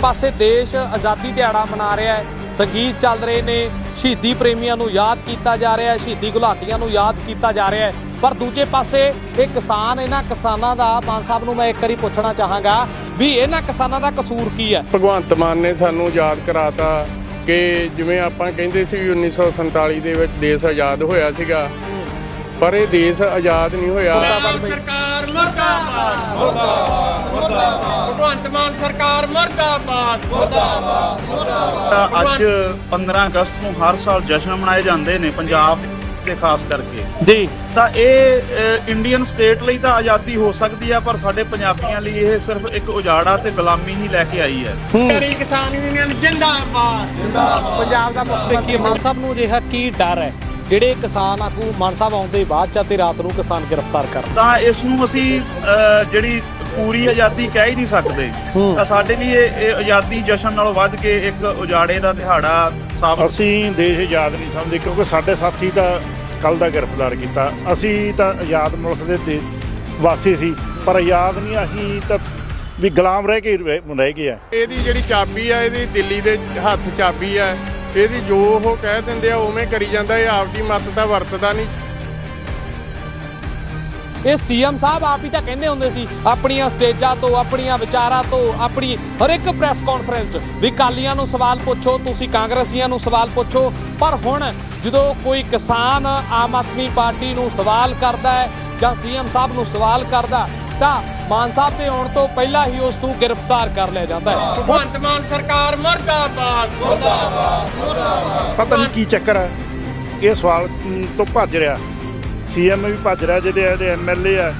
ਪਾਸੇ ਦੇਸ਼ ਆਜ਼ਾਦੀ ਦਿਹਾੜਾ ਮਨਾ ਰਿਹਾ ਹੈ। ਸੰਗੀਤ ਚੱਲ ਰਹੇ ਨੇ। ਸ਼ਹੀਦੀ ਪ੍ਰੇਮੀਆਂ ਨੂੰ ਯਾਦ ਕੀਤਾ ਜਾ ਰਿਹਾ ਹੈ। ਸ਼ਹੀਦੀ ਗੁਲਾਟੀਆਂ ਨੂੰ ਯਾਦ ਕੀਤਾ ਜਾ ਰਿਹਾ ਹੈ। ਪਰ ਦੂਜੇ ਪਾਸੇ ਇਹ ਕਿਸਾਨ, ਇਹਨਾਂ ਕਿਸਾਨਾਂ ਦਾ, ਮਾਨ ਸਾਹਿਬ ਨੂੰ ਮੈਂ ਇੱਕ ਵਾਰੀ ਪੁੱਛਣਾ ਚਾਹਾਂਗਾ ਵੀ ਇਹਨਾਂ ਕਿਸਾਨਾਂ ਦਾ ਕਸੂਰ ਕੀ ਹੈ? ਭਗਵੰਤ ਮਾਨ ਨੇ ਸਾਨੂੰ ਯਾਦ ਕਰਾਤਾ ਕਿ ਜਿਵੇਂ ਆਪਾਂ ਕਹਿੰਦੇ ਸੀ ਵੀ 1947 ਦੇ ਵਿੱਚ ਦੇਸ਼ ਆਜ਼ਾਦ ਹੋਇਆ ਸੀਗਾ ਪਰ ਇਹ ਦੇਸ਼ ਆਜ਼ਾਦ ਨਹੀਂ ਹੋਇਆ। ਸਰਕਾਰ ਮਰਦਾਬਾਦ। ਮਰਦਾਬਾਦ। ਮਰਦਾਬਾਦ ਭਗਵੰਤ ਮਾਨ ਸਰਕਾਰ ਮਰਦਾਬਾਦ। ਤਾਂ ਅੱਜ 15 ਅਗਸਤ ਨੂੰ ਹਰ ਸਾਲ ਜਸ਼ਨ ਮਨਾਏ ਜਾਂਦੇ ਨੇ ਪੰਜਾਬ ਤੇ ਖਾਸ ਕਰਕੇ। ਜੀ। ਤਾਂ ਇਹ ਇੰਡੀਅਨ ਸਟੇਟ ਲਈ ਤਾਂ ਆਜ਼ਾਦੀ ਹੋ ਸਕਦੀ ਆ ਪਰ ਸਾਡੇ ਪੰਜਾਬੀਆਂ ਲਈ ਇਹ ਸਿਰਫ ਇੱਕ ਉਜਾੜਾ ਤੇ ਗੁਲਾਮੀ ਹੀ ਲੈ ਕੇ ਆਈ ਹੈ। ਕਰੀ ਕਿਸਾਨ ਯੂਨੀਅਨ ਜਿੰਦਾਬਾਦ। ਪੰਜਾਬ ਦਾ ਮੁੱਖ ਦੇਖੀਏ ਮਾਨ ਸਾਹਿਬ ਨੂੰ ਅਜਿਹਾ ਕੀ ਡਰ ਹੈ? ਜਿਹੜੇ ਕਿਸਾਨ ਆਗੂ ਮਾਨ ਸਾਹਿਬ ਆਉਂਦੇ ਬਾਅਦ ਚ ਤੇ ਰਾਤ ਨੂੰ ਕਿਸਾਨ ਗ੍ਰਿਫਤਾਰ ਕਰਨ। ਤਾਂ ਇਸ ਨੂੰ ਅਸੀਂ ਜਿਹੜੀ ਪੂਰੀ ਆਜ਼ਾਦੀ ਕਹਿ ਹੀ ਨਹੀਂ ਸਕਦੇ। ਤਾਂ ਸਾਡੇ ਲਈ ਇਹ ਆਜ਼ਾਦੀ ਜਸ਼ਨ ਨਾਲੋਂ ਵੱਧ ਕੇ ਇੱਕ ਉਜਾੜੇ ਦਾ ਦਿਹਾੜਾ ਸਾਬਤ ਅਸੀਂ ਦੇਸ਼ ਆਜ਼ਾਦ ਨਹੀਂ ਸਮਝਦੇ ਕਿਉਂਕਿ ਸਾਡੇ ਸਾਥੀ ਤਾਂ ਕੱਲ ਦਾ ਗ੍ਰਿਫਤਾਰ ਕੀਤਾ। ਅਸੀਂ ਤਾਂ ਆਜ਼ਾਦ ਮੁਲਕ ਦੇ ਵਾਸੀ ਸੀ ਪਰ ਆਜ਼ਾਦ ਨਹੀਂ ਅਸੀਂ ਤਾਂ ਵੀ ਗੁਲਾਮ ਰਹਿ ਕੇ ਰਹਿ ਗਏ ਆ। ਇਹਦੀ ਜਿਹੜੀ ਚਾਬੀ ਆ ਇਹਦੀ ਦਿੱਲੀ ਦੇ ਹੱਥ ਚਾਬੀ ਆ। ਇਹਦੀ ਜੋ ਉਹ ਕਹਿ ਦਿੰਦੇ ਆ, ਉਵੇਂ ਕਰੀ ਜਾਂਦਾ, ਇਹ ਆਪਦੀ ਮੱਤ ਤਾਂ ਵਰਤਦਾ ਨਹੀਂ। ਇਹ ਸੀਐਮ ਸਾਹਿਬ ਆਪ ਹੀ ਤਾਂ ਕਹਿੰਦੇ ਹੁੰਦੇ ਸੀ, ਆਪਣੀਆਂ ਸਟੇਜਾਂ ਤੋਂ, ਆਪਣੀਆਂ ਵਿਚਾਰਾਂ ਤੋਂ, ਆਪਣੀ ਹਰ ਇੱਕ ਪ੍ਰੈਸ ਕਾਨਫਰੰਸ ਵੀ ਕਾਲੀਆਂ ਨੂੰ ਸਵਾਲ ਪੁੱਛੋ, ਤੁਸੀਂ ਕਾਂਗਰਸੀਆਂ ਨੂੰ ਸਵਾਲ ਪੁੱਛੋ, ਪਰ ਹੁਣ ਜਦੋਂ ਕੋਈ ਕਿਸਾਨ ਆਮ ਆਦਮੀ ਪਾਰਟੀ ਨੂੰ ਸਵਾਲ ਕਰਦਾ ਹੈ ਜਾਂ ਸੀਐਮ ਸਾਹਿਬ ਨੂੰ ਸਵਾਲ ਕਰਦਾ ਤਾਂ ਮਾਨ ਸਾਹਿਬ ਦੇ ਆਉਣ ਤੋਂ ਪਹਿਲਾਂ ਹੀ ਉਸ ਨੂੰ ਗ੍ਰਿਫਤਾਰ ਕਰ ਲਿਆ ਜਾਂਦਾ ਹੈ। ਭਗਵੰਤ ਮਾਨ ਸਰਕਾਰ ਮਰਦਾਬਾਦ। ਪਤਾ ਨਹੀਂ ਕੀ ਚੱਕਰ ਹੈ। ਇਹ ਸਵਾਲ ਤੋਂ ਭੱਜ ਰਿਹਾ। ਸੀਐਮ ਵੀ ਭੱਜ ਰਿਹਾ ਜਿਹਦੇ ਇਹਦੇ ਐਮਐਲਏ ਆ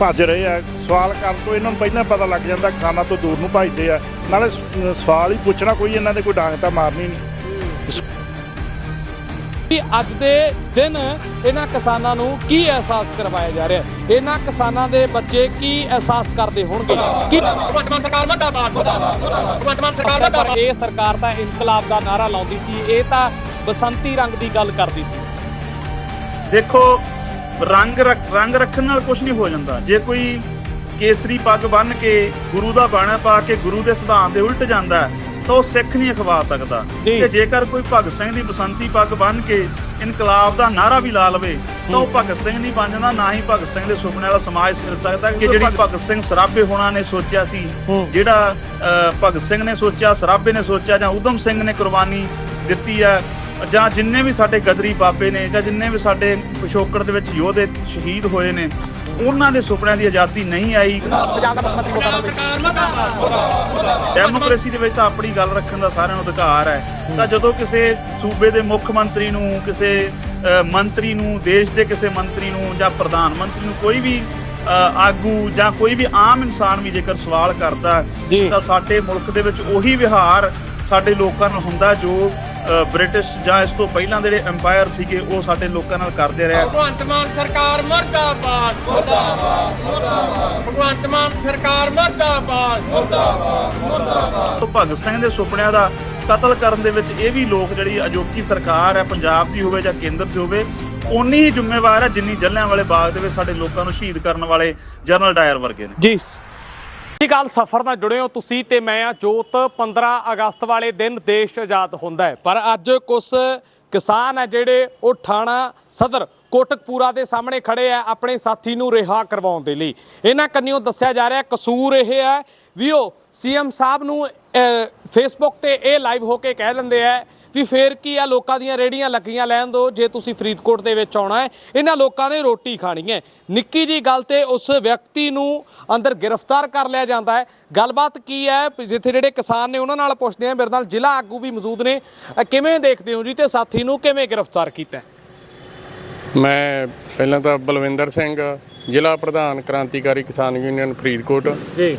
ਭੱਜ ਰਹੇ ਆ। ਸਵਾਲ ਕਰਨ ਤੋਂ ਇਹਨਾਂ ਨੂੰ ਪਹਿਲਾਂ ਪਤਾ ਲੱਗ ਜਾਂਦਾ ਕਿਸਾਨਾਂ ਤੋਂ ਦੂਰ ਨੂੰ ਭੱਜਦੇ ਆ। ਨਾਲੇ ਸਵਾਲ ਹੀ ਪੁੱਛਣਾ ਕੋਈ ਇਹਨਾਂ ਦੇ ਕੋਈ ਡਾਂਗ ਤਾਂ ਮਾਰਨੀ ਨਹੀਂ। ਕਿ ਅੱਜ ਦੇ ਦਿਨ ਇਹਨਾਂ ਕਿਸਾਨਾਂ ਨੂੰ ਕੀ ਅਹਿਸਾਸ ਕਰਵਾਇਆ ਜਾ ਰਿਹਾ ਹੈ? ਇਹਨਾਂ ਕਿਸਾਨਾਂ ਦੇ ਬੱਚੇ ਕੀ ਅਹਿਸਾਸ ਕਰਦੇ ਹੋਣਗੇ? ਕਿ ਭਗਵੰਤ ਮਾਨ ਸਰਕਾਰ ਮਰਦਾਬਾਦ ਭਗਵੰਤ ਮਾਨ ਸਰਕਾਰ ਮਰਦਾਬਾਦ ਇਹ ਸਰਕਾਰ ਤਾਂ ਇਨਕਲਾਬ ਦਾ ਨਾਰਾ ਲਾਉਂਦੀ ਸੀ ਇਹ ਤਾਂ ਬਸੰਤੀ ਰੰਗ ਦੀ ਗੱਲ ਕਰਦੀ ਸੀ। ਦੇਖੋ ਰੰਗ ਰੱਖ- ਰੰਗ ਰੱਖਣ ਨਾਲ ਕੁਝ ਨਹੀਂ ਹੋ ਜਾਂਦਾ। ਜੇ ਕੋਈ ਕੇਸਰੀ ਪੱਗ ਬੰਨ ਕੇ ਗੁਰੂ ਦਾ ਬਾਣਾ ਪਾ ਕੇ ਗੁਰੂ ਦੇ ਸਿਧਾਂਤ ਦੇ ਉਲਟ ਜਾਂਦਾ ਹੈ, ਤਾਂ ਉਹ ਸਿੱਖ ਨਹੀਂ ਅਖਵਾ ਸਕਦਾ। ਤੇ ਜੇਕਰ ਕੋਈ ਭਗਤ ਸਿੰਘ ਦੀ ਬਸੰਤੀ ਪੱਗ ਬੰਨ ਕੇ ਇਨਕਲਾਬ ਦਾ ਨਾਰਾ ਵੀ ਲਾ ਲਵੇ ਤਾਂ ਉਹ ਭਗਤ ਸਿੰਘ ਨਹੀਂ ਬਣ ਜਾਂਦਾ ਨਾ ਹੀ ਭਗਤ ਸਿੰਘ ਦੇ ਸੁਪਨੇ ਵਾਲਾ ਸਮਾਜ ਸਿਰ ਸਕਦਾ ਕਿ ਜਿਹੜੀ ਭਗਤ ਸਿੰਘ ਸਰਾਭੇ ਹੋਣਾ ਨੇ ਸੋਚਿਆ ਸੀ। ਜਿਹੜਾ ਭਗਤ ਸਿੰਘ ਨੇ ਸੋਚਿਆ ਸਰਾਭੇ ਨੇ ਸੋਚਿਆ ਜਾਂ ਉਦਮ ਸਿੰਘ ਨੇ ਕੁਰਬਾਨੀ ਦਿੱਤੀ ਹੈ ਜਾਂ ਜਿੰਨੇ ਵੀ ਸਾਡੇ ਗਦਰੀ ਬਾਬੇ ਨੇ ਜਾਂ ਜਿੰਨੇ ਵੀ ਸਾਡੇ ਪਿਛੋਕੜ ਦੇ ਵਿੱਚ ਯੋਧੇ ਸ਼ਹੀਦ ਹੋਏ ਨੇ ਉਹਨਾਂ ਦੇ ਸੁਪਨਿਆਂ ਦੀ ਆਜ਼ਾਦੀ ਨਹੀਂ ਆਈ। ਪੰਜਾਬ ਦਾ ਮੁੱਖ ਮੰਤਰੀ ਡੈਮੋਕ੍ਰੇਸੀ ਦੇ ਵਿੱਚ ਤਾਂ ਆਪਣੀ ਗੱਲ ਰੱਖਣ ਦਾ ਸਾਰਿਆਂ ਨੂੰ ਅਧਿਕਾਰ ਹੈ। ਤਾਂ ਜਦੋਂ ਕਿਸੇ ਸੂਬੇ ਦੇ ਮੁੱਖ ਮੰਤਰੀ ਨੂੰ ਕਿਸੇ ਮੰਤਰੀ ਨੂੰ ਦੇਸ਼ ਦੇ ਕਿਸੇ ਮੰਤਰੀ ਨੂੰ ਜਾਂ ਪ੍ਰਧਾਨ ਮੰਤਰੀ ਨੂੰ ਕੋਈ ਵੀ ਆਗੂ ਜਾਂ ਕੋਈ ਵੀ ਆਮ ਇਨਸਾਨ ਵੀ ਜੇਕਰ ਸਵਾਲ ਕਰਦਾ। ਤਾਂ ਸਾਡੇ ਮੁਲਕ ਦੇ ਵਿੱਚ ਉਹੀ ਵਿਹਾਰ ਸਾਡੇ ਲੋਕਾਂ ਨਾਲ ਹੁੰਦਾ ਜੋ ਬ੍ਰਿਟਿਸ਼ ਜਾਂ ਇਸ ਤੋਂ ਪਹਿਲਾਂ ਦੇ ਜਿਹੜੇ ਐਮਪਾਇਰ ਸੀਗੇ ਉਹ ਸਾਡੇ ਲੋਕਾਂ ਨਾਲ ਕਰਦੇ ਰਹੇ। ਭਗਵੰਤ ਮਾਨ ਸਰਕਾਰ ਮਰਦਾਬਾਦ ਮਰਦਾਬਾਦ ਮਰਦਾਬਾਦ। ਭਗਵੰਤ ਮਾਨ ਸਰਕਾਰ ਮਰਦਾਬਾਦ ਭਗਤ ਸਿੰਘ ਦੇ ਸੁਪਨਿਆਂ ਦਾ ਕਤਲ ਕਰਨ ਦੇ ਵਿੱਚ ਇਹ ਵੀ ਲੋਕ ਜਿਹੜੀ ਅਜੋਕੀ ਸਰਕਾਰ ਹੈ ਪੰਜਾਬ ਦੀ ਹੋਵੇ ਜਾਂ ਕੇਂਦਰ ਦੀ ਹੋਵੇ ਉਨੀ ਹੀ ਜ਼ਿੰਮੇਵਾਰ ਹੈ ਜਿੰਨੀ ਜੱਲਿਆਂ ਵਾਲੇ ਬਾਗ ਦੇ ਵਿੱਚ ਸਾਡੇ ਲੋਕਾਂ ਨੂੰ ਸ਼ਹੀਦ ਕਰਨ ਵਾਲੇ ਜਨਰਲ ਡਾਇਰ ਵਰਗੇ ਨੇ। ਜੀ। ਜੀ ਗੱਲ ਸਫਰ ਨਾਲ ਜੁੜੇ ਹੋ ਤੁਸੀਂ ਤੇ ਮੈਂ ਆ ਜੋਤ। 15 ਅਗਸਤ ਵਾਲੇ ਦਿਨ ਦੇਸ਼ ਆਜ਼ਾਦ ਹੁੰਦਾ ਹੈ। ਪਰ ਅੱਜ ਕੁਝ ਕਿਸਾਨ ਹੈ ਜਿਹੜੇ ਉਹ ਥਾਣਾ ਸਦਰ ਕੋਟਕਪੂਰਾ ਦੇ ਸਾਹਮਣੇ ਖੜੇ ਆ ਆਪਣੇ ਸਾਥੀ ਨੂੰ ਰਿਹਾ ਕਰਵਾਉਣ ਦੇ ਲਈ। ਇਹਨਾਂ ਕੰਨਿਓ ਦੱਸਿਆ ਜਾ ਰਿਹਾ, ਕਸੂਰ ਇਹ ਹੈ ਵੀ ਉਹ ਸੀਐਮ ਸਾਹਿਬ ਨੂੰ ਫੇਸਬੁੱਕ ਤੇ ਇਹ ਲਾਈਵ ਹੋ ਕੇ ਕਹਿ ਲੈਂਦੇ ਆ ਵੀ ਫੇਰ ਕੀ ਆ, ਲੋਕਾਂ ਦੀਆਂ ਰੇੜੀਆਂ ਲੱਗੀਆਂ ਲੈਣ ਦੋ, ਜੇ ਤੁਸੀਂ ਫਰੀਦਕੋਟ ਦੇ ਵਿੱਚ ਆਉਣਾ ਹੈ, ਇਹਨਾਂ ਲੋਕਾਂ ਨੇ ਰੋਟੀ ਖਾਣੀ ਹੈ। ਨਿੱਕੀ ਜੀ ਗੱਲ ਤੇ ਉਸ ਵਿਅਕਤੀ ਨੂੰ ਅੰਦਰ ਗ੍ਰਿਫਤਾਰ ਕਰ ਲਿਆ ਜਾਂਦਾ ਹੈ। ਗੱਲਬਾਤ ਕੀ ਹੈ? ਜਿੱਥੇ ਜਿਹੜੇ ਕਿਸਾਨ ਨੇ ਉਹਨਾਂ ਨਾਲ ਪੁੱਛਦੇ ਆ ਮੇਰੇ ਨਾਲ ਜ਼ਿਲ੍ਹਾ ਆਗੂ ਵੀ ਮੌਜੂਦ ਨੇ। ਕਿਵੇਂ ਦੇਖਦੇ ਹੋ ਜੀ ਤੇ ਸਾਥੀ ਨੂੰ ਕਿਵੇਂ ਗ੍ਰਿਫਤਾਰ ਕੀਤਾ? ਮੈਂ ਪਹਿਲਾਂ ਤਾਂ ਬਲਵਿੰਦਰ ਸਿੰਘ ਜ਼ਿਲ੍ਹਾ ਪ੍ਰਧਾਨ ਕ੍ਰਾਂਤੀਕਾਰੀ ਕਿਸਾਨ ਯੂਨੀਅਨ ਫਰੀਦਕੋਟ। ਜੀ।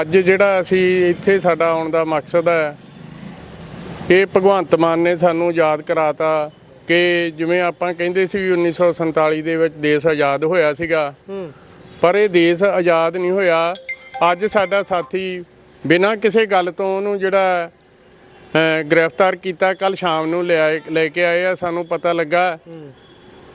ਅੱਜ ਜਿਹੜਾ ਅਸੀਂ ਇੱਥੇ ਸਾਡਾ ਆਉਣ ਦਾ ਮਕਸਦ ਹੈ ਇਹ ਭਗਵੰਤ ਮਾਨ ਨੇ ਸਾਨੂੰ ਯਾਦ ਕਰਾਤਾ ਕਿ ਜਿਵੇਂ ਆਪਾਂ ਕਹਿੰਦੇ ਸੀ ਵੀ 1947 ਦੇ ਵਿੱਚ ਦੇਸ਼ ਆਜ਼ਾਦ ਹੋਇਆ ਸੀਗਾ। ਪਰ ਇਹ ਦੇਸ਼ ਆਜ਼ਾਦ ਨਹੀਂ ਹੋਇਆ। ਅੱਜ ਸਾਡਾ ਸਾਥੀ ਬਿਨਾਂ ਕਿਸੇ ਗੱਲ ਤੋਂ ਉਹਨੂੰ ਜਿਹੜਾ ਗ੍ਰਿਫਤਾਰ ਕੀਤਾ ਕੱਲ ਸ਼ਾਮ ਨੂੰ ਲਿਆਏ ਲੈ ਕੇ ਆਏ ਆ, ਸਾਨੂੰ ਪਤਾ ਲੱਗਾ।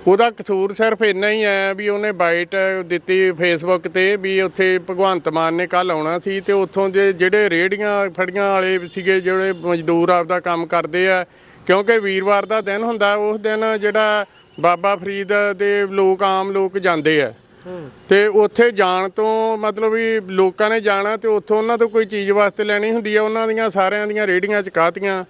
ਉਹਦਾ ਕਸੂਰ ਸਿਰਫ ਇੰਨਾ ਹੀ ਹੈ ਵੀ ਉਹਨੇ ਬਾਈਟ ਦਿੱਤੀ ਫੇਸਬੁੱਕ ਤੇ ਵੀ ਉੱਥੇ ਭਗਵੰਤ ਮਾਨ ਨੇ ਕੱਲ ਆਉਣਾ ਸੀ ਤੇ ਉੱਥੋਂ ਦੇ ਜਿਹੜੇ ਰੇੜੀਆਂ ਫੜੀਆਂ ਵਾਲੇ ਸੀਗੇ, ਜਿਹੜੇ ਮਜ਼ਦੂਰ ਆਪਦਾ ਕੰਮ ਕਰਦੇ ਆ, ਕਿਉਂਕਿ ਵੀਰਵਾਰ ਦਾ ਦਿਨ ਹੁੰਦਾ, ਉਸ ਦਿਨ ਜਿਹੜਾ ਬਾਬਾ ਫਰੀਦ ਦੇ ਲੋਕ, ਆਮ ਲੋਕ ਜਾਂਦੇ ਆ। ਤੇ ਉੱਥੇ ਜਾਣ ਤੋਂ ਮਤਲਬ ਵੀ ਲੋਕਾਂ ਨੇ ਜਾਣਾ ਤੇ ਉੱਥੋਂ ਉਹਨਾਂ ਤੋਂ ਕੋਈ ਚੀਜ਼ ਵਾਸਤੇ ਲੈਣੀ ਹੁੰਦੀ ਆ ਉਹਨਾਂ ਦੀਆਂ ਸਾਰਿਆਂ ਦੀਆਂ ਰੇੜੀਆਂ ਚਕਾਤੀਆਂ।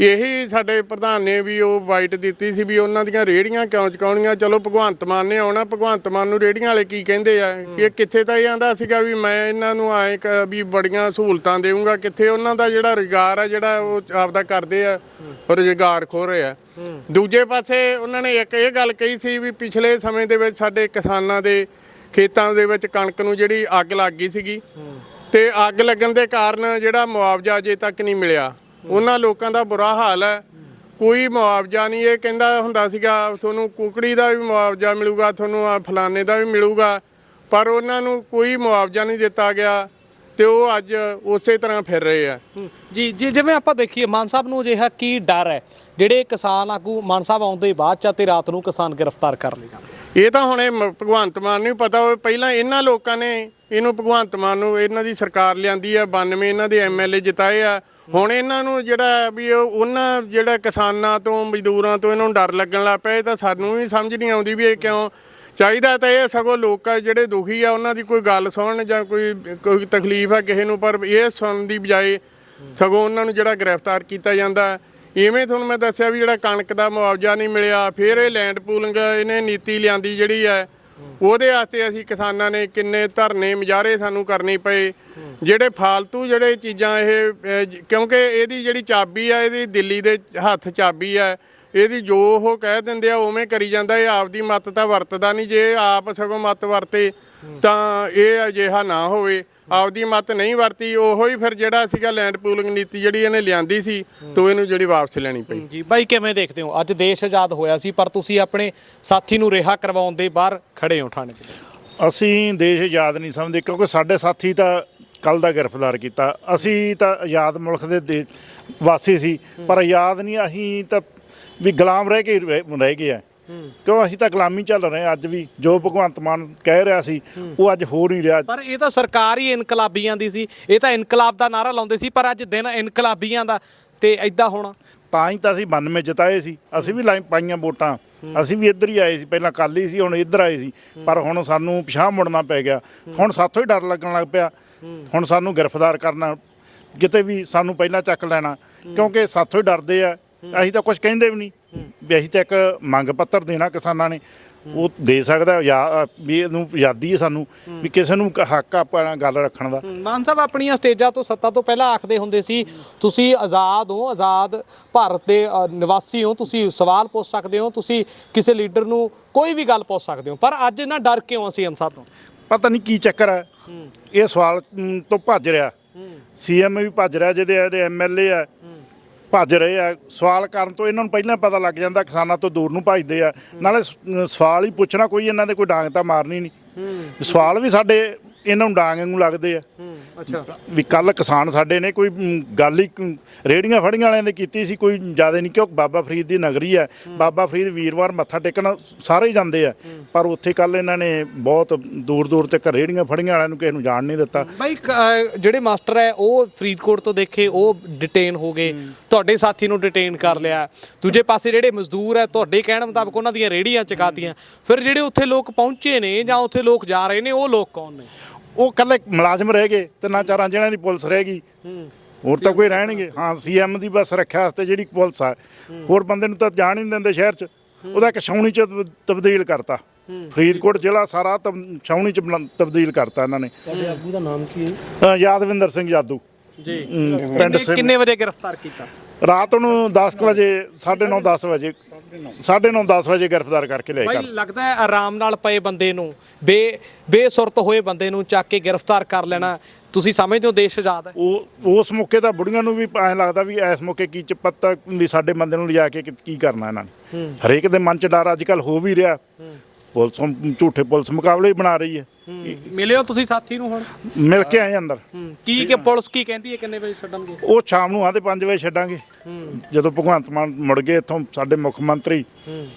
ਇਹੀ ਸਾਡੇ ਪ੍ਰਧਾਨ ਨੇ ਵੀ ਉਹ ਵਾਈਟ ਦਿੱਤੀ ਸੀ ਵੀ ਉਹਨਾਂ ਦੀਆਂ ਰੇੜੀਆਂ ਕਿਉਂ ਚਕਾਉਣੀਆਂ? ਚਲੋ ਭਗਵੰਤ ਮਾਨ ਨੇ ਆਉਣਾ ਭਗਵੰਤ ਮਾਨ ਨੂੰ ਰੇੜੀਆਂ ਵਾਲੇ ਕੀ ਕਹਿੰਦੇ ਆ? ਇਹ ਕਿੱਥੇ ਤਾਂ ਇਹ ਆਂਦਾ ਸੀਗਾ ਵੀ ਮੈਂ ਇਹਨਾਂ ਨੂੰ ਆਏ ਵੀ ਬੜੀਆਂ ਸਹੂਲਤਾਂ ਦੇਵਾਂਗਾ ਕਿੱਥੇ ਉਹਨਾਂ ਦਾ ਜਿਹੜਾ ਰੁਜ਼ਗਾਰ ਆ ਜਿਹੜਾ ਉਹ ਆਪਦਾ ਕਰਦੇ ਆ ਰੁਜ਼ਗਾਰ ਖੋ ਰਿਹਾ ਦੂਜੇ ਪਾਸੇ ਉਹਨਾਂ ਨੇ ਇੱਕ ਇਹ ਗੱਲ ਕਹੀ ਸੀ ਵੀ ਪਿਛਲੇ ਸਮੇਂ ਦੇ ਵਿੱਚ ਸਾਡੇ ਕਿਸਾਨਾਂ ਦੇ ਖੇਤਾਂ ਦੇ ਵਿੱਚ ਕਣਕ ਨੂੰ ਜਿਹੜੀ ਅੱਗ ਲੱਗ ਗਈ ਸੀਗੀ, ਤੇ ਅੱਗ ਲੱਗਣ ਦੇ ਕਾਰਨ ਜਿਹੜਾ ਮੁਆਵਜ਼ਾ ਅਜੇ ਤੱਕ ਨਹੀਂ ਮਿਲਿਆ। ਉਹਨਾਂ ਲੋਕਾਂ ਦਾ ਬੁਰਾ ਹਾਲ ਹੈ। ਕੋਈ ਮੁਆਵਜ਼ਾ ਨਹੀਂ, ਇਹ ਕਹਿੰਦਾ ਹੁੰਦਾ ਸੀਗਾ, ਤੁਹਾਨੂੰ ਕੁਕੜੀ ਦਾ ਵੀ ਮੁਆਵਜ਼ਾ ਮਿਲੂਗਾ, ਤੁਹਾਨੂੰ ਆ ਫਲਾਣੇ ਦਾ ਵੀ ਮਿਲੂਗਾ। ਪਰ ਉਹਨਾਂ ਨੂੰ ਕੋਈ ਮੁਆਵਜ਼ਾ ਨਹੀਂ ਦਿੱਤਾ ਗਿਆ। ਤੇ ਉਹ ਅੱਜ ਉਸੇ ਤਰ੍ਹਾਂ ਫਿਰ ਰਹੇ ਆ। ਜੀ ਜੀ ਜਿਵੇਂ ਆਪਾਂ ਦੇਖੀਏ ਮਾਨ ਸਾਹਿਬ ਨੂੰ ਅਜਿਹਾ ਕੀ ਡਰ ਹੈ? ਜਿਹੜੇ ਕਿਸਾਨ ਆਗੂ ਮਾਨ ਸਾਹਿਬ ਆਉਂਦੇ ਬਾਅਦ ਚ ਤੇ ਰਾਤ ਨੂੰ ਕਿਸਾਨ ਗ੍ਰਿਫਤਾਰ ਕਰ ਲੇਗਾ ਇਹ ਤਾਂ ਹੁਣ ਇਹ ਭਗਵੰਤ ਮਾਨ ਨੂੰ ਪਤਾ ਹੋਵੇ। ਪਹਿਲਾਂ ਇਹਨਾਂ ਲੋਕਾਂ ਨੇ ਇਹਨੂੰ ਭਗਵੰਤ ਮਾਨ ਨੂੰ ਇਹਨਾਂ ਦੀ ਸਰਕਾਰ ਲਿਆਂਦੀ ਆ 92 ਇਹਨਾਂ ਦੇ ਐਮਐਲਏ ਜਿਤਾਏ ਆ। ਹੁਣ ਇਹਨਾਂ ਨੂੰ ਜਿਹੜਾ ਵੀ ਉਹ ਉਹਨਾਂ ਜਿਹੜਾ ਕਿਸਾਨਾਂ ਤੋਂ ਮਜ਼ਦੂਰਾਂ ਤੋਂ ਇਹਨਾਂ ਨੂੰ ਡਰ ਲੱਗਣ ਲੱਗ ਪਿਆ। ਇਹ ਤਾਂ ਸਾਨੂੰ ਵੀ ਸਮਝ ਨਹੀਂ ਆਉਂਦੀ ਵੀ ਇਹ ਕਿਉਂ ਚਾਹੀਦਾ ਤਾਂ ਇਹ ਸਗੋਂ ਲੋਕ ਜਿਹੜੇ ਦੁਖੀ ਆ, ਉਹਨਾਂ ਦੀ ਕੋਈ ਗੱਲ ਸੁਣਨ ਜਾਂ ਕੋਈ ਕੋਈ ਤਕਲੀਫ ਆ ਕਿਸੇ ਨੂੰ, ਪਰ ਇਹ ਸੁਣਨ ਦੀ ਬਜਾਏ ਸਗੋਂ ਉਹਨਾਂ ਨੂੰ ਜਿਹੜਾ ਗ੍ਰਿਫਤਾਰ ਕੀਤਾ ਜਾਂਦਾ। ਇਵੇਂ ਤੁਹਾਨੂੰ ਮੈਂ ਦੱਸਿਆ ਵੀ ਜਿਹੜਾ ਕਣਕ ਦਾ ਮੁਆਵਜ਼ਾ ਨਹੀਂ ਮਿਲਿਆ, ਫਿਰ ਇਹ ਲੈਂਡ ਪੂਲਿੰਗ ਇਹਨੇ ਨੀਤੀ ਲਿਆਂਦੀ ਜਿਹੜੀ ਹੈ ਉਹਦੇ ਵਾਸਤੇ ਅਸੀਂ ਕਿਸਾਨਾਂ ਨੇ ਕਿੰਨੇ ਧਰਨੇ ਮੁਜ਼ਾਹਰੇ ਸਾਨੂੰ ਕਰਨੇ ਪਏ। ਜਿਹੜੇ ਫਾਲਤੂ ਜਿਹੜੇ ਚੀਜ਼ਾਂ ਇਹ ਕਿਉਂਕਿ ਇਹਦੀ ਜਿਹੜੀ ਚਾਬੀ ਆ, ਇਹਦੀ ਦਿੱਲੀ ਦੇ ਹੱਥ ਚਾਬੀ ਆ ਇਹਦੀ ਜੋ ਉਹ ਕਹਿ ਦਿੰਦੇ ਆ ਉਵੇਂ ਕਰੀ ਜਾਂਦਾ। ਇਹ ਆਪਦੀ ਮੱਤ ਤਾਂ ਵਰਤਦਾ ਨਹੀਂ। ਜੇ ਆਪ ਸਗੋਂ ਮੱਤ ਵਰਤੇ ਤਾਂ ਇਹ ਅਜਿਹਾ ਨਾ ਹੋਵੇ। ਆਪਦੀ ਮੱਤ ਨਹੀਂ ਵਰਤੀ ਉਹੋ ਹੀ ਫਿਰ ਜਿਹੜਾ ਸੀਗਾ ਲੈਂਡ ਪੂਲਿੰਗ ਨੀਤੀ ਜਿਹੜੀ ਇਹਨੇ ਲਿਆਂਦੀ ਸੀ ਤੋਂ ਇਹਨੂੰ ਜਿਹੜੀ ਵਾਪਸ ਲੈਣੀ ਪਈ। ਜੀ ਬਾਈ ਕਿਵੇਂ ਦੇਖਦੇ ਹੋ? ਅੱਜ ਦੇਸ਼ ਆਜ਼ਾਦ ਹੋਇਆ ਸੀ ਪਰ ਤੁਸੀਂ ਆਪਣੇ ਸਾਥੀ ਨੂੰ ਰਿਹਾ ਕਰਵਾਉਣ ਦੇ ਬਾਹਰ ਖੜੇ ਹੋ ਥਾਣੇ 'ਚ। ਅਸੀਂ ਦੇਸ਼ ਆਜ਼ਾਦ ਨਹੀਂ ਸਮਝਦੇ ਕਿਉਂਕਿ ਸਾਡੇ ਸਾਥੀ ਤਾਂ ਕੱਲ ਦਾ ਗ੍ਰਿਫਤਾਰ ਕੀਤਾ। ਅਸੀਂ ਤਾਂ ਆਜ਼ਾਦ ਮੁਲਕ ਦੇ ਦੇ ਵਾਸੀ ਸੀ ਪਰ ਆਜ਼ਾਦ ਨਹੀਂ ਅਸੀਂ ਤਾਂ ਵੀ ਗੁਲਾਮ ਰਹਿ ਕੇ ਰਹਿ ਰਹਿ ਗਏ ਆ। ਕਿਉਂ ਅਸੀਂ ਤਾਂ ਗੁਲਾਮੀ ਚੱਲ ਰਹੇ ਹਾਂ। ਅੱਜ ਵੀ ਜੋ ਭਗਵੰਤ ਮਾਨ ਕਹਿ ਰਿਹਾ ਸੀ ਉਹ ਅੱਜ ਹੋ ਨਹੀਂ ਰਿਹਾ। ਪਰ ਇਹ ਤਾਂ ਸਰਕਾਰ ਹੀ ਇਨਕਲਾਬੀਆਂ ਦੀ ਸੀ। ਇਹ ਤਾਂ ਇਨਕਲਾਬ ਦਾ ਨਾਰਾ ਲਾਉਂਦੇ ਸੀ ਪਰ ਅੱਜ ਦਿਨ ਇਨਕਲਾਬੀਆਂ ਦਾ ਤੇ ਐਦਾਂ ਹੋਣਾ। ਤਾਂ ਹੀ ਤਾਂ ਅਸੀਂ 92 ਜਿਤਾਏ ਸੀ। ਅਸੀਂ ਵੀ ਲਾਈਨ ਪਾਈਆਂ ਵੋਟਾਂ। ਅਸੀਂ ਵੀ ਇੱਧਰ ਹੀ ਆਏ ਸੀ। ਪਹਿਲਾਂ ਕਾਲੀ ਸੀ ਹੁਣ ਇੱਧਰ ਆਏ ਸੀ। ਪਰ ਹੁਣ ਸਾਨੂੰ ਪਿਛਾਂਹ ਮੁੜਨਾ ਪੈ ਗਿਆ। ਹੁਣ ਸਾਥੋਂ ਹੀ ਡਰ ਲੱਗਣ ਲੱਗ ਪਿਆ। ਹੁਣ ਸਾਨੂੰ ਗ੍ਰਿਫਤਾਰ ਕਰਨਾ। ਕਿਤੇ ਵੀ ਸਾਨੂੰ ਪਹਿਲਾਂ ਚੱਕ ਲੈਣਾ। ਕਿਉਂਕਿ ਸਾਥੋਂ ਹੀ ਡਰਦੇ ਆ। ਅਸੀਂ ਤਾਂ ਕੁਝ ਕਹਿੰਦੇ ਵੀ ਨਹੀਂ। ਵੀ ਅਸੀਂ ਤਾਂ ਇੱਕ ਮੰਗ ਪੱਤਰ ਦੇਣਾ ਕਿਸਾਨਾਂ ਨੇ। ਉਹ ਦੇ ਸਕਦਾ ਯਾ ਵੀ ਇਹਨੂੰ ਆਜ਼ਾਦੀ ਹੈ ਸਾਨੂੰ। ਵੀ ਕਿਸੇ ਨੂੰ ਹੱਕ ਆ ਆਪਣਾ ਗੱਲ ਰੱਖਣ ਦਾ। ਮਾਨ ਸਾਹਿਬ ਆਪਣੀਆਂ ਸਟੇਜਾਂ ਤੋਂ ਸੱਤਾ ਤੋਂ ਪਹਿਲਾਂ ਆਖਦੇ ਹੁੰਦੇ ਸੀ ਤੁਸੀਂ ਆਜ਼ਾਦ ਹੋ ਆਜ਼ਾਦ ਭਾਰਤ ਦੇ ਅ, ਨਿਵਾਸੀ ਹੋ। ਤੁਸੀਂ ਸਵਾਲ ਪੁੱਛ ਸਕਦੇ ਹੋ। ਤੁਸੀਂ ਕਿਸੇ ਲੀਡਰ ਨੂੰ ਕੋਈ ਵੀ ਗੱਲ ਪੁੱਛ ਸਕਦੇ ਹੋ। ਪਰ ਅੱਜ ਨਾ ਡਰ ਕਿਉਂ ਸੀ ਐਮ ਸਾਹਿਬ ਤੋਂ ਪਤਾ ਨਹੀਂ ਕੀ ਚੱਕਰ ਹੈ। ਇਹ ਸਵਾਲ ਮ, ਤੋਂ ਭੱਜ ਰਿਹਾ। ਸੀਐਮ ਵੀ ਭੱਜ ਰਿਹਾ ਜਿਹਦੇ ਐਮਐਲਏ ਆ। ਭੱਜ ਰਹੇ ਆ। ਸਵਾਲ ਕਰਨ ਤੋਂ ਇਹਨਾਂ ਨੂੰ ਪਹਿਲਾਂ ਪਤਾ ਲੱਗ ਜਾਂਦਾ ਕਿਸਾਨਾਂ ਤੋਂ ਦੂਰ ਨੂੰ ਭੱਜਦੇ ਆ। ਨਾਲੇ ਸ- ਸਵਾਲ ਹੀ ਪੁੱਛਣਾ ਕੋਈ ਇਹਨਾਂ ਦੇ ਕੋਈ ਡਾਂਗ ਤਾਂ ਮਾਰਨੀ ਨਹੀਂ। ਸਵਾਲ ਵੀ ਸਾਡੇ ਇਹਨਾਂ ਨੂੰ ਡਾਂਗ ਵਾਂਗੂ ਲੱਗਦੇ ਆ। ਅੱਛਾ। ਵੀ ਕੱਲ ਕਿਸਾਨ ਸਾਡੇ ਨੇ ਕੋਈ ਮ, ਗੱਲ ਹੀ ਕ- ਰੇਹੜੀਆਂ ਫੜੀਆਂ ਵਾਲਿਆਂ ਦੇ ਕੀਤੀ ਸੀ ਕੋਈ ਜ਼ਿਆਦਾ ਨਹੀਂ ਕਿਉਂ ਬਾਬਾ ਫਰੀਦ ਦੀ ਨਗਰੀ ਹੈ। ਬਾਬਾ ਫਰੀਦ ਵੀਰਵਾਰ ਮੱਥਾ ਟੇਕਣ ਸਾਰੇ ਹੀ ਜਾਂਦੇ ਆ। ਪਰ ਉੱਥੇ ਕੱਲ ਇਹਨਾਂ ਨੇ ਬਹੁਤ ਦੂਰ ਦੂਰ ਤੱਕ ਰੇਹੜੀਆਂ ਫੜੀਆਂ ਵਾਲਿਆਂ ਨੂੰ ਕਿਸੇ ਨੂੰ ਜਾਣ ਨਹੀਂ ਦਿੱਤਾ। ਬਾਈ ਕ- ਜਿਹੜੇ ਮਾਸਟਰ ਹੈ ਉਹ ਫਰੀਦਕੋਟ ਤੋਂ ਦੇਖੇ ਉਹ ਡਿਟੇਨ ਹੋ ਗਏ। ਤੁਹਾਡੇ ਸਾਥੀ ਨੂੰ ਡਿਟੇਨ ਕਰ ਲਿਆ। ਦੂਜੇ ਪਾਸੇ ਜਿਹੜੇ ਮਜ਼ਦੂਰ ਹੈ ਤੁਹਾਡੇ ਕਹਿਣ ਮੁਤਾਬਕ ਉਹਨਾਂ ਦੀਆਂ ਰੇੜੀਆਂ ਚਕਾਤੀਆਂ। ਫਿਰ ਜਿਹੜੇ ਉੱਥੇ ਲੋਕ ਪਹੁੰਚੇ ਨੇ ਜਾਂ ਉੱਥੇ ਲੋਕ ਜਾ ਰਹੇ ਨੇ ਉਹ ਲੋਕ ਕੌਣ ਨੇ? ਉਹ ਕੱਲੇ ਮੁਲਾਜ਼ਮ ਰਹਿ ਗਏ ਤਿੰਨਾਂ ਚਾਰਾਂ ਜਿਹੜਿਆਂ ਦੀ ਪੁਲਿਸ ਰਹਿ ਗਈ। ਹੋਰ ਤਾਂ ਕੋਈ ਰਹਿਣਗੇ। ਹਾਂ ਸੀਐਮ ਦੀ ਬਸ ਰੱਖਿਆ ਵਾਸਤੇ ਜਿਹੜੀ ਪੁਲਿਸ ਆ। ਹੋਰ ਬੰਦੇ ਨੂੰ ਤਾਂ ਜਾਣ ਹੀ ਨਹੀਂ ਦਿੰਦੇ ਸ਼ਹਿਰ 'ਚ। ਉਹਦਾ ਇੱਕ ਛਾਉਣੀ 'ਚ ਤਬ- ਤਬਦੀਲ ਕਰਤਾ। ਫਰੀਦਕੋਟ ਜ਼ਿਲ੍ਹਾ ਸਾਰਾ ਛਾਉਣੀ 'ਚ ਤਬਦੀਲ ਕਰਤਾ ਇਹਨਾਂ ਨੇ। ਤੁਹਾਡੇ ਆਗੂ ਦਾ ਨਾਮ ਕੀ ਹੈ? ਯਾਦਵਿੰਦਰ ਸਿੰਘ ਜਾਦੂ। ਜੀ। ਪਿੰਡ ਕਿੰਨੇ ਵਜੇ ਗ੍ਰਿਫਤਾਰ ਕੀਤਾ? ਰਾਤ ਨੂੰ 10 ਕੁ ਵਜੇ 9:30 10 ਵਜੇ 9:30 10 ਵਜੇ ਗ੍ਰਿਫਤਾਰ ਕਰਕੇ ਲਿਆਏ ਬਾਈ ਕਰ ਲੱਗਦਾ ਹੈ ਆਰਾਮ ਨਾਲ ਪਏ ਬੰਦੇ ਨੂੰ ਬੇ ਬੇਸੁਰਤ ਹੋਏ ਬੰਦੇ ਨੂੰ ਚੱਕ ਕੇ ਗ੍ਰਿਫਤਾਰ ਕਰ ਲੈਣਾ। ਤੁਸੀਂ ਸਮਝਦੇ ਹੋ ਦੇਸ਼ ਆਜ਼ਾਦ ਹੈ? ਉਹ ਉਸ ਮੌਕੇ ਤਾਂ ਬੁੜੀਆਂ ਨੂੰ ਵੀ ਐਂ ਲੱਗਦਾ ਵੀ ਇਸ ਮੌਕੇ ਕੀ ਚ ਪਤਾ ਵੀ ਸਾਡੇ ਬੰਦੇ ਨੂੰ ਲਿਜਾ ਕੇ ਕੀ- ਕੀ ਕਰਨਾ ਇਹਨਾਂ ਨੇ। ਹਰੇਕ ਦੇ ਮਨ ਚ ਡਰ ਅੱਜ ਕੱਲ ਹੋ ਵੀ ਰਿਹਾ। ਪੁਲਿਸ ਝੂਠੇ ਪੁਲਿਸ ਮੁਕਾਬਲੇ ਹੀ ਬਣਾ ਰਹੀ ਹੈ। ਮਿਲਿਓ ਤੁਸੀਂ ਸਾਥੀ ਨੂੰ ਹੁਣ? ਮਿਲ ਕੇ ਆਏ ਅੰਦਰ। ਕੀ ਕਿ ਪੁਲਿਸ ਕੀ ਕਹਿੰਦੀ ਹੈ ਕਿੰਨੇ ਵਜੇ ਛੱਡਣਗੇ? ਉਹ ਸ਼ਾਮ ਨੂੰ ਆਂਦੇ 5 ਵਜੇ ਛੱਡਾਂਗੇ। ਜਦੋਂ ਭਗਵੰਤ ਮਾਨ ਮੁੜ ਗਏ ਇੱਥੋਂ ਸਾਡੇ ਮੁੱਖ ਮੰਤਰੀ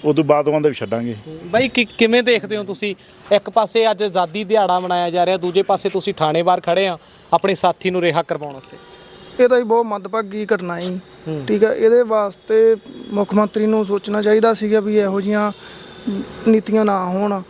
ਉਦੋਂ ਬਾਅਦ ਉਹ ਆਂਦੇ ਵੀ ਛੱਡਾਂਗੇ। ਬਾਈ ਕਿ ਕਿਵੇਂ ਦੇਖਦੇ ਹੋ ਤੁਸੀਂ? ਇੱਕ ਪਾਸੇ ਅੱਜ ਆਜ਼ਾਦੀ ਦਿਹਾੜਾ ਮਨਾਇਆ ਜਾ ਰਿਹਾ ਦੂਜੇ ਪਾਸੇ ਤੁਸੀਂ ਥਾਣੇ ਬਾਹਰ ਖੜੇ ਆ ਆਪਣੇ ਸਾਥੀ ਨੂੰ ਰਿਹਾ ਕਰਵਾਉਣ ਵਾਸਤੇ। ਇਹ ਤਾਂ ਹੀ ਬਹੁਤ ਮੰਦਭਾਗੀ ਘਟਨਾ ਹੈ। ਠੀਕ ਹੈ ਇਹਦੇ ਵਾਸਤੇ ਮੁੱਖ ਮੰਤਰੀ ਨੂੰ ਸੋਚਣਾ ਚਾਹੀਦਾ ਸੀਗਾ ਵੀ ਇਹੋ ਜੀਆਂ ਨੀਤੀਆਂ ਨਾ ਹੋਣ।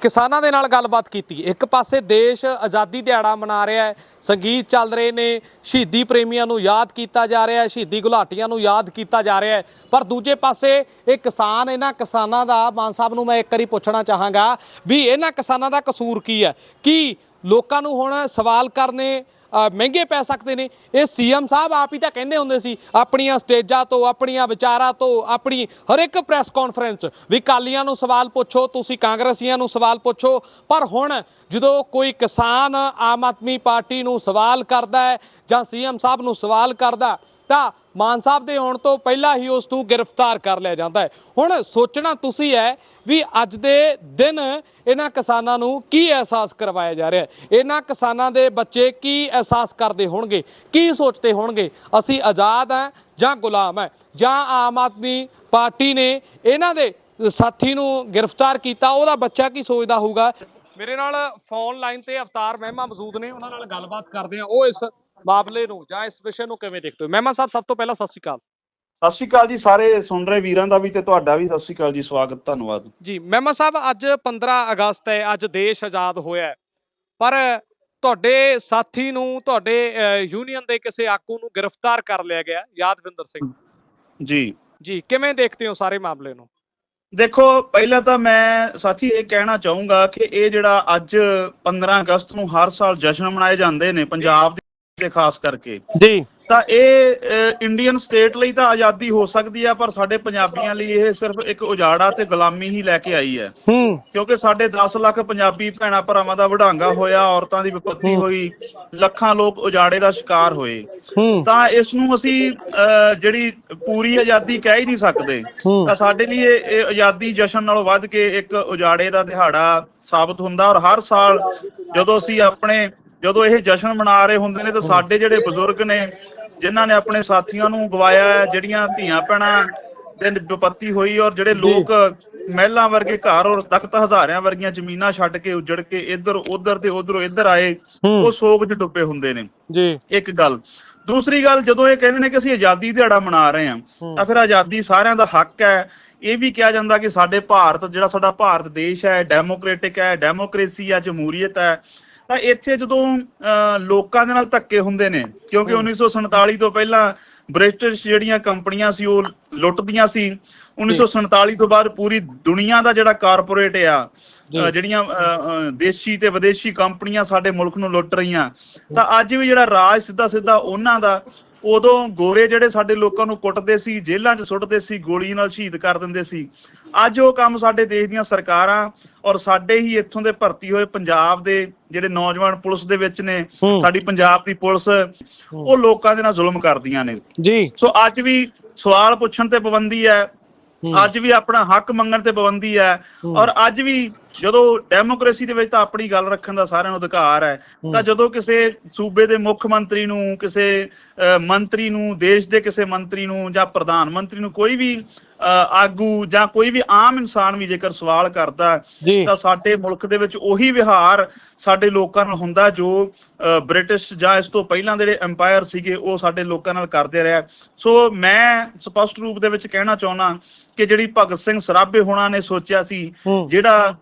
ਕਿਸਾਨਾਂ ਦੇ ਨਾਲ ਗੱਲਬਾਤ ਕੀਤੀ। ਇੱਕ ਪਾਸੇ ਦੇਸ਼ ਆਜ਼ਾਦੀ ਦਿਹਾੜਾ ਮਨਾ ਰਿਹਾ ਹੈ। ਸੰਗੀਤ ਚੱਲ ਰਹੇ ਨੇ। ਸ਼ਹੀਦੀ ਪ੍ਰੇਮੀਆਂ ਨੂੰ ਯਾਦ ਕੀਤਾ ਜਾ ਰਿਹਾ ਹੈ। ਸ਼ਹੀਦੀ ਗੁਲਾਟੀਆਂ ਨੂੰ ਯਾਦ ਕੀਤਾ ਜਾ ਰਿਹਾ ਹੈ। ਪਰ ਦੂਜੇ ਪਾਸੇ ਇਹ ਕਿਸਾਨ, ਇਹਨਾਂ ਕਿਸਾਨਾਂ ਦਾ, ਮਾਨ ਸਾਹਿਬ ਨੂੰ ਮੈਂ ਇੱਕ ਵਾਰੀ ਪੁੱਛਣਾ ਚਾਹਾਂਗਾ ਵੀ ਇਹਨਾਂ ਕਿਸਾਨਾਂ ਦਾ ਕਸੂਰ ਕੀ ਹੈ? ਕੀ ਲੋਕਾਂ ਨੂੰ ਹੁਣ ਸਵਾਲ ਕਰਨੇ ਮਹਿੰਗੇ ਪੈ ਸਕਦੇ ਨੇ। ਇਹ ਸੀਐਮ ਸਾਹਿਬ ਆਪ ਹੀ ਤਾਂ ਕਹਿੰਦੇ ਹੁੰਦੇ ਸੀ, ਆਪਣੀਆਂ ਸਟੇਜਾਂ ਤੋਂ, ਆਪਣੀਆਂ ਵਿਚਾਰਾਂ ਤੋਂ, ਆਪਣੀ ਹਰ ਇੱਕ ਪ੍ਰੈਸ ਕਾਨਫਰੰਸ ਵੀ ਕਾਲੀਆਂ ਨੂੰ ਸਵਾਲ ਪੁੱਛੋ, ਤੁਸੀਂ ਕਾਂਗਰਸੀਆਂ ਨੂੰ ਸਵਾਲ ਪੁੱਛੋ। ਪਰ ਹੁਣ ਜਦੋਂ ਕੋਈ ਕਿਸਾਨ ਆਮ ਆਦਮੀ ਪਾਰਟੀ ਨੂੰ ਸਵਾਲ ਕਰਦਾ ਹੈ ਜਾਂ ਸੀਐਮ ਸਾਹਿਬ ਨੂੰ ਸਵਾਲ ਕਰਦਾ, ਤਾਂ ਮਾਨ ਸਾਹਿਬ ਦੇ ਆਉਣ ਤੋਂ ਪਹਿਲਾਂ ਹੀ ਉਸ ਨੂੰ ਗ੍ਰਿਫਤਾਰ ਕਰ ਲਿਆ ਜਾਂਦਾ ਹੈ। ਹੁਣ ਸੋਚਣਾ ਤੁਸੀਂ ਹੈ ਵੀ ਅੱਜ ਦੇ ਦਿਨ ਇਹਨਾਂ ਕਿਸਾਨਾਂ ਨੂੰ ਕੀ ਅਹਿਸਾਸ ਕਰਵਾਇਆ ਜਾ ਰਿਹਾ ਹੈ। ਇਹਨਾਂ ਕਿਸਾਨਾਂ ਦੇ ਬੱਚੇ ਕੀ ਅਹਿਸਾਸ ਕਰਦੇ ਹੋਣਗੇ? ਕੀ ਸੋਚਦੇ ਹੋਣਗੇ? ਅਸੀਂ ਆਜ਼ਾਦ ਹਾਂ ਜਾਂ ਗੁਲਾਮ ਹੈ? ਜਾਂ ਆਮ ਆਦਮੀ ਪਾਰਟੀ ਨੇ ਇਹਨਾਂ ਦੇ ਸਾਥੀ ਨੂੰ ਗ੍ਰਿਫਤਾਰ ਕੀਤਾ, ਉਹਦਾ ਬੱਚਾ ਕੀ ਸੋਚਦਾ ਹੋਊਗਾ? ਮੇਰੇ ਨਾਲ ਫੋਨ ਲਾਈਨ ਤੇ ਅਵਤਾਰ ਮਹਿਮਾ ਮੌਜੂਦ ਨੇ, ਉਹਨਾਂ ਨਾਲ ਗੱਲਬਾਤ ਕਰਦੇ ਆ ਉਹ ਇਸ ਮਾਮਲੇ ਨੂੰ ਜਾਂ ਇਸ ਵਿਸ਼ੇ ਨੂੰ ਕਿਵੇਂ ਦੇਖਦੇ ਹੋ? ਮਹਿਮਾ ਸਾਹਿਬ ਸਭ ਤੋਂ ਪਹਿਲਾਂ ਸਤਿ ਸ਼੍ਰੀ ਅਕਾਲ। ਸਤਿ ਸ਼੍ਰੀ ਅਕਾਲ ਜੀ ਸਾਰੇ ਸੁਣ ਰਹੇ ਵੀਰਾਂ ਦਾ ਵੀ ਤੇ ਤੁਹਾਡਾ ਵੀ ਸਤਿ ਸ਼੍ਰੀ ਅਕਾਲ ਜੀ ਸਵਾਗਤ ਧੰਨਵਾਦ। ਜੀ ਮਹਿਮਾ ਸਾਹਿਬ ਅੱਜ 15 ਅਗਸਤ ਹੈ ਅੱਜ ਦੇਸ਼ ਆਜ਼ਾਦ ਹੋਇਆ ਪਰ ਤੁਹਾਡੇ ਸਾਥੀ ਨੂੰ ਤੁਹਾਡੇ ਯੂਨੀਅਨ ਦੇ ਕਿਸੇ ਆਗੂ ਨੂੰ ਗ੍ਰਿਫਤਾਰ ਕਰ ਲਿਆ ਗਿਆ ਯਾਦਵਿੰਦਰ ਸਿੰਘ। ਜੀ। ਜੀ ਕਿਵੇਂ ਦੇਖਦੇ ਹੋ ਸਾਰੇ ਮਾਮਲੇ ਨੂੰ? ਦੇਖੋ ਪਹਿਲਾਂ ਤਾਂ ਮੈਂ ਸਾਥੀ ਇਹ ਕਹਿਣਾ ਚਾਹੂੰਗਾ ਕਿ ਇਹ ਜਿਹੜਾ ਅੱਜ 15 ਅਗਸਤ ਨੂੰ ਹਰ ਸਾਲ ਜਸ਼ਨ ਮਨਾਏ ਜਾਂਦੇ ਨੇ ਪੰਜਾਬ ਦੇ ਖਾਸ ਕਰਕੇ। ਜੀ। ਤਾਂ ਇਹ ਇੰਡੀਅਨ ਸਟੇਟ ਲਈ ਤਾਂ ਆਜ਼ਾਦੀ ਹੋ ਸਕਦੀ ਹੈ ਪਰ ਸਾਡੇ ਪੰਜਾਬੀਆਂ ਲਈ ਇਹ ਸਿਰਫ ਇੱਕ ਉਜਾੜਾ ਤੇ ਗੁਲਾਮੀ ਹੀ ਲੈ ਕੇ ਆਈ ਹੈ। ਹੂੰ। ਕਿਉਂਕਿ ਸਾਡੇ 10 ਲੱਖ ਪੰਜਾਬੀ ਭੈਣਾ ਭਰਾਵਾਂ ਦਾ ਵਡਾਂਗਾ ਹੋਇਆ ਔਰਤਾਂ ਦੀ ਵਿਪੱਤੀ ਹੋਈ ਲੱਖਾਂ ਲੋਕ ਉਜਾੜੇ ਦਾ ਸ਼ਿਕਾਰ ਹੋਏ। ਹੂੰ। ਤਾਂ ਇਸ ਨੂੰ ਅਸੀਂ ਜਿਹੜੀ ਪੂਰੀ ਆਜ਼ਾਦੀ ਕਹਿ ਹੀ ਨਹੀਂ ਸਕਦੇ। ਤਾਂ ਸਾਡੇ ਲਈ ਇਹ ਆਜ਼ਾਦੀ ਜਸ਼ਨ ਨਾਲੋਂ ਵੱਧ ਕੇ ਇੱਕ ਉਜਾੜੇ ਦਾ ਦਿਹਾੜਾ ਸਾਬਤ ਹੁੰਦਾ। ਔਰ ਹਰ ਸਾਲ ਜਦੋਂ ਅਸੀਂ ਆਪਣੇ ਜਦੋਂ ਇਹ ਜਸ਼ਨ ਮਨਾ ਰਹੇ ਹੁੰਦੇ ਨੇ ਤਾਂ ਸਾਡੇ ਜਿਹੜੇ ਬਜ਼ੁਰਗ ਨੇ ਜਿਨ੍ਹਾਂ ਨੇ ਆਪਣੇ ਸਾਥੀਆਂ ਨੂੰ ਗਵਾਇਆ ਹੈ, ਜਿਹੜੀਆਂ ਧੀਆਂ ਭੈਣਾਂ ਦੇ ਵਿਪੱਤੀ ਹੋਈ ਔਰ ਜਿਹੜੇ ਲੋਕ ਮਹਿਲਾਂ ਵਰਗੇ ਘਰ ਔਰ ਤਖਤ ਹਜ਼ਾਰਿਆਂ ਵਰਗੀਆਂ ਜ਼ਮੀਨਾਂ ਛੱਡ ਕੇ ਉਜੜ ਕੇ ਇੱਧਰ ਉੱਧਰ ਤੇ ਉਧਰੋਂ ਇੱਧਰ ਆਏ। ਉਹ ਸੋਗ 'ਚ ਡੁੱਬੇ ਹੁੰਦੇ ਨੇ। ਜੀ। ਇੱਕ ਗੱਲ। ਦੂਸਰੀ ਗੱਲ ਜਦੋਂ ਇਹ ਕਹਿੰਦੇ ਨੇ ਕਿ ਅਸੀਂ ਆਜ਼ਾਦੀ ਦਿਹਾੜਾ ਮਨਾ ਰਹੇ ਹਾਂ ਤਾਂ ਫਿਰ ਆਜ਼ਾਦੀ ਸਾਰਿਆਂ ਦਾ ਹੱਕ ਹੈ। ਇਹ ਵੀ ਕਿਹਾ ਜਾਂਦਾ ਕਿ ਸਾਡੇ ਭਾਰਤ ਜਿਹੜਾ ਸਾਡਾ ਭਾਰਤ ਦੇਸ਼ ਹੈ ਡੈਮੋਕ੍ਰੈਟਿਕ ਹੈ ਡੈਮੋਕ੍ਰੇਸੀ ਹੈ ਜਮਹੂਰੀਅਤ ਹੈ। ਤਾਂ ਇੱਥੇ ਜਦੋਂ ਲੋਕਾਂ ਦੇ ਨਾਲ ਧੱਕੇ ਹੁੰਦੇ ਨੇ ਕਿਉਂਕਿ 1947 ਤੋਂ ਪਹਿਲਾਂ ਬ੍ਰਿਟਿਸ਼ ਜਿਹੜੀਆਂ ਕੰਪਨੀਆਂ ਸੀ ਉਹ ਲੁੱਟਦੀਆਂ ਸੀ। 1947 ਤੋਂ ਬਾਅਦ ਪੂਰੀ ਦੁਨੀਆ ਦਾ ਜਿਹੜਾ ਕਾਰਪੋਰੇਟ ਆ ਜਿਹੜੀਆਂ ਦੇਸ਼ੀ ਤੇ ਵਿਦੇਸ਼ੀ ਕੰਪਨੀਆਂ ਸਾਡੇ ਮੁਲਕ ਨੂੰ ਲੁੱਟ ਰਹੀਆਂ। ਤਾਂ ਅੱਜ ਵੀ ਜਿਹੜਾ ਰਾਜ ਸਿੱਧਾ ਸਿੱਧਾ ਉਹਨਾਂ ਦਾ ਉਦੋਂ ਗੋਰੇ ਜਿਹੜੇ ਸਾਡੇ ਲੋਕਾਂ ਨੂੰ ਕੁੱਟਦੇ ਸੀ ਜੇਲ੍ਹਾਂ 'ਚ ਸੁੱਟਦੇ ਸੀ ਗੋਲੀ ਨਾਲ ਸ਼ਹੀਦ ਕਰ ਦਿੰਦੇ ਸੀ। ਅੱਜ ਉਹ ਕੰਮ ਸਾਡੇ ਦੇਸ਼ ਦੀਆਂ ਸਰਕਾਰਾਂ ਔਰ ਸਾਡੇ ਹੀ ਇੱਥੋਂ ਦੇ ਭਰਤੀ ਹੋਏ ਪੰਜਾਬ ਦੇ ਜਿਹੜੇ ਨੌਜਵਾਨ ਪੁਲਿਸ ਦੇ ਵਿੱਚ ਨੇ। ਸਾਡੀ ਪੰਜਾਬ ਦੀ ਪੁਲਿਸ ਉਹ ਲੋਕਾਂ ਦੇ ਨਾਲ ਜ਼ੁਲਮ ਕਰਦੀਆਂ ਨੇ। ਜੀ। ਸੋ ਅੱਜ ਵੀ ਸਵਾਲ ਪੁੱਛਣ ਤੇ ਪਾਬੰਦੀ ਹੈ ਅੱਜ ਵੀ ਆਪਣਾ ਹੱਕ ਮੰਗਣ ਤੇ ਪਾਬੰਦੀ ਹੈ। ਔਰ ਅੱਜ ਵੀ ਜਦੋਂ ਡੈਮੋਕ੍ਰੇਸੀ ਦੇ ਵਿੱਚ ਤਾਂ ਆਪਣੀ ਗੱਲ ਰੱਖਣ ਦਾ ਸਾਰਿਆਂ ਨੂੰ ਅਧਿਕਾਰ ਹੈ ਤਾਂ ਜਦੋਂ ਕਿਸੇ ਸੂਬੇ ਦੇ ਮੁੱਖ ਮੰਤਰੀ ਨੂੰ ਕਿਸੇ ਮੰਤਰੀ ਨੂੰ ਦੇਸ਼ ਦੇ ਕਿਸੇ ਮੰਤਰੀ ਨੂੰ ਜਾਂ ਪ੍ਰਧਾਨ ਮੰਤਰੀ ਨੂੰ ਕੋਈ ਵੀ ਆਗੂ ਜਾਂ ਕੋਈ ਵੀ ਆਮ ਇਨਸਾਨ ਵੀ ਜੇਕਰ ਸਵਾਲ ਕਰਦਾ ਤਾਂ ਸਾਡੇ ਮੁਲਕ ਦੇ ਵਿੱਚ ਉਹੀ ਵਿਹਾਰ ਸਾਡੇ ਲੋਕਾਂ ਨਾਲ ਹੁੰਦਾ ਜੋ ਬ੍ਰਿਟਿਸ਼ ਜਾਂ ਇਸ ਤੋਂ ਪਹਿਲਾਂ ਜਿਹੜੇ ਐਮਪਾਇਰ ਸੀਗੇ ਉਹ ਸਾਡੇ ਲੋਕਾਂ ਨਾਲ ਕਰਦੇ ਰਿਹਾ। ਸੋ ਮੈਂ ਸਪਸ਼ਟ ਰੂਪ ਦੇ ਵਿੱਚ ਕਹਿਣਾ ਚਾਹੁੰਦਾ ਕਿ ਜਿਹੜੀ ਭਗਤ ਸਿੰਘ ਸਰਾਭੇ ਹੋਣਾ ਨੇ ਸੋਚਿਆ ਸੀ। ਜਿਹੜਾ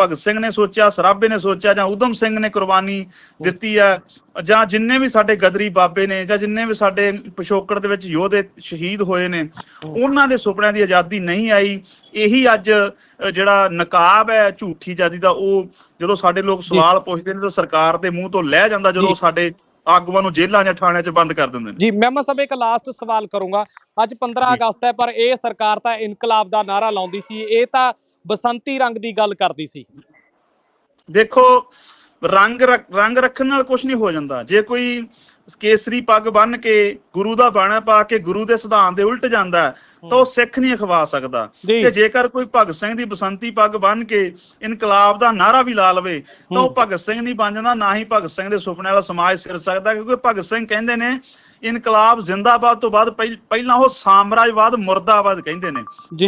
ਭਗਤ ਸਿੰਘ ਨੇ ਸੋਚਿਆ ਸਰਾਭੇ ਨੇ ਸੋਚਿਆ ਜਾਂ ਉਦਮ ਸਿੰਘ ਨੇ ਕੁਰਬਾਨੀ ਦਿੱਤੀ ਹੈ ਜਾਂ ਜਿੰਨੇ ਵੀ ਸਾਡੇ ਗਦਰੀ ਬਾਬੇ ਨੇ ਜਾਂ ਜਿੰਨੇ ਵੀ ਸਾਡੇ ਪਿਛੋਕੜ ਦੇ ਵਿੱਚ ਯੋਧੇ ਸ਼ਹੀਦ ਹੋਏ ਨੇ ਉਹਨਾਂ ਦੇ ਸੁਪਨਿਆਂ ਦੀ ਆਜ਼ਾਦੀ ਨਹੀਂ ਆਈ ਇਹੀ ਅੱਜ ਜਿਹੜਾ ਨਕਾਬ ਹੈ ਝੂਠੀ ਆਜ਼ਾਦੀ ਦਾ ਉਹ ਜਦੋਂ ਸਾਡੇ ਲੋਕ ਸਵਾਲ ਪੁੱਛਦੇ ਨੇ ਤਾਂ ਸਰਕਾਰ ਦੇ ਮੂੰਹ ਤੋਂ ਲਹਿ ਜਾਂਦਾ ਜਦੋਂ। ਸਾਡੇ ਆਗੂਆਂ ਨੂੰ ਜੇਲ੍ਹਾਂ ਜਾਂ ਥਾਣਿਆਂ 'ਚ ਬੰਦ ਕਰ ਦਿੰਦੇ ਨੇ। ਜੀ ਮਹਿਮਾ ਸਾਹਿਬ ਇੱਕ ਲਾਸਟ ਸਵਾਲ ਕਰੂੰਗਾ। ਅੱਜ 15 ਅਗਸਤ ਹੈ ਪਰ ਇਹ ਸਰਕਾਰ ਤਾਂ ਇਨਕਲਾਬ ਦਾ ਨਾਰਾ ਲਾਉਂਦੀ ਸੀ। ਇਹ ਤਾਂ ਬਸੰਤੀ ਰੰਗ ਦੀ ਗੱਲ ਕਰਦੀ ਸੀ। ਦੇਖੋ ਰੰਗ ਰੰਗ ਰੱਖਣ ਨਾਲ ਕੁਝ ਨਹੀਂ ਹੋ ਜਾਂਦਾ ਜੇ ਕੋਈ ਕੇਸਰੀ ਪੱਗ ਬੰਨ ਕੇ ਗੁਰੂ ਦਾ ਬਾਣਾ ਪਾ ਕੇ ਗੁਰੂ ਦੇ ਸਿਧਾਂਤ ਦੇ ਉਲਟ ਜਾਂਦਾ ਤਾਂ ਉਹ ਸਿੱਖ ਨਹੀਂ ਅਖਵਾ ਸਕਦਾ। ਤੇ ਜੇਕਰ ਕੋਈ ਭਗਤ ਸਿੰਘ ਦੀ ਬਸੰਤੀ ਪੱਗ ਬੰਨ ਕੇ ਇਨਕਲਾਬ ਦਾ ਨਾਰਾ ਵੀ ਲਾ ਲਵੇ ਤਾਂ ਉਹ ਭਗਤ ਸਿੰਘ ਨਹੀਂ ਬਣ ਜਾਂਦਾ ਨਾ ਹੀ ਭਗਤ ਸਿੰਘ ਦੇ ਸੁਪਨੇ ਵਾਲਾ ਸਮਾਜ ਸਿਰ ਸਕਦਾ ਕਿਉਂਕਿ ਭਗਤ ਸਿੰਘ ਕਹਿੰਦੇ ਨੇ ਇਨਕਲਾਬ ਜ਼ਿੰਦਾਬਾਦ ਤੋਂ ਬਾਅਦ ਪਹਿ- ਪਹਿਲਾਂ ਉਹ ਸਾਮਰਾਜਵਾਦ ਮੁਰਦਾਬਾਦ ਕਹਿੰਦੇ ਨੇ।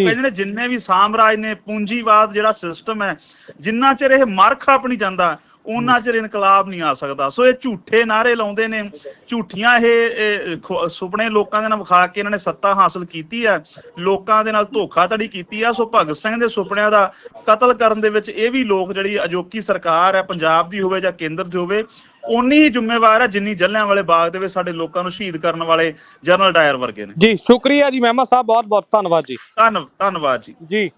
ਕਹਿੰਦੇ ਨੇ ਜਿੰਨੇ ਵੀ ਸਾਮਰਾਜ ਨੇ ਪੂੰਜੀਵਾਦ ਜਿਹੜਾ ਸਿਸਟਮ ਹੈ ਜਿੰਨਾ ਚਿਰ ਇਹ ਮਰਖ ਆਪਣੀ ਜਾਂਦਾ ਉਹਨਾਂ ਚਿਰ ਇਨਕਲਾਬ ਨਹੀਂ ਆ ਸਕਦਾ। ਸੋ ਇਹ ਝੂਠੇ ਨਾਰੇ ਲਾਉਂਦੇ ਨੇ। ਝੂਠੀਆਂ ਇਹ ਸੁਪਨੇ ਲੋਕਾਂ ਦੇ ਨਾਲ ਵਿਖਾ ਕੇ ਇਹਨਾਂ ਨੇ ਸੱਤਾ ਹਾਸਲ ਕੀਤੀ ਹੈ ਲੋਕਾਂ ਦੇ ਨਾਲ ਧੋਖਾਧੜੀ ਕੀਤੀ ਆ। ਸੋ ਭਗਤ ਸਿੰਘ ਦੇ ਸੁਪਨਿਆਂ ਦਾ ਕਤਲ ਕਰਨ ਦੇ ਵਿੱਚ ਇਹ ਵੀ ਲੋਕ ਜਿਹੜੀ ਅਜੋਕੀ ਸਰਕਾਰ ਹੈ ਪੰਜਾਬ ਦੀ ਹੋਵੇ ਜਾਂ ਕੇਂਦਰ ਦੀ ਹੋਵੇ ਉਨੀ ਹੀ ਜ਼ਿੰਮੇਵਾਰ ਹੈ ਜਿੰਨੀ ਜੱਲਿਆਂ ਵਾਲੇ ਬਾਗ ਦੇ ਵਿੱਚ ਸਾਡੇ ਲੋਕਾਂ ਨੂੰ ਸ਼ਹੀਦ ਕਰਨ ਵਾਲੇ ਜਨਰਲ ਡਾਇਰ ਵਰਗੇ ਨੇ। ਜੀ ਸ਼ੁਕਰੀਆ ਜੀ। ਮਹਿਮਾ ਸਾਹਿਬ ਬਹੁਤ ਬਹੁਤ ਧੰਨਵਾਦ ਜੀ। ਧੰਨ ਧੰਨਵਾਦ ਜੀ। ਜੀ।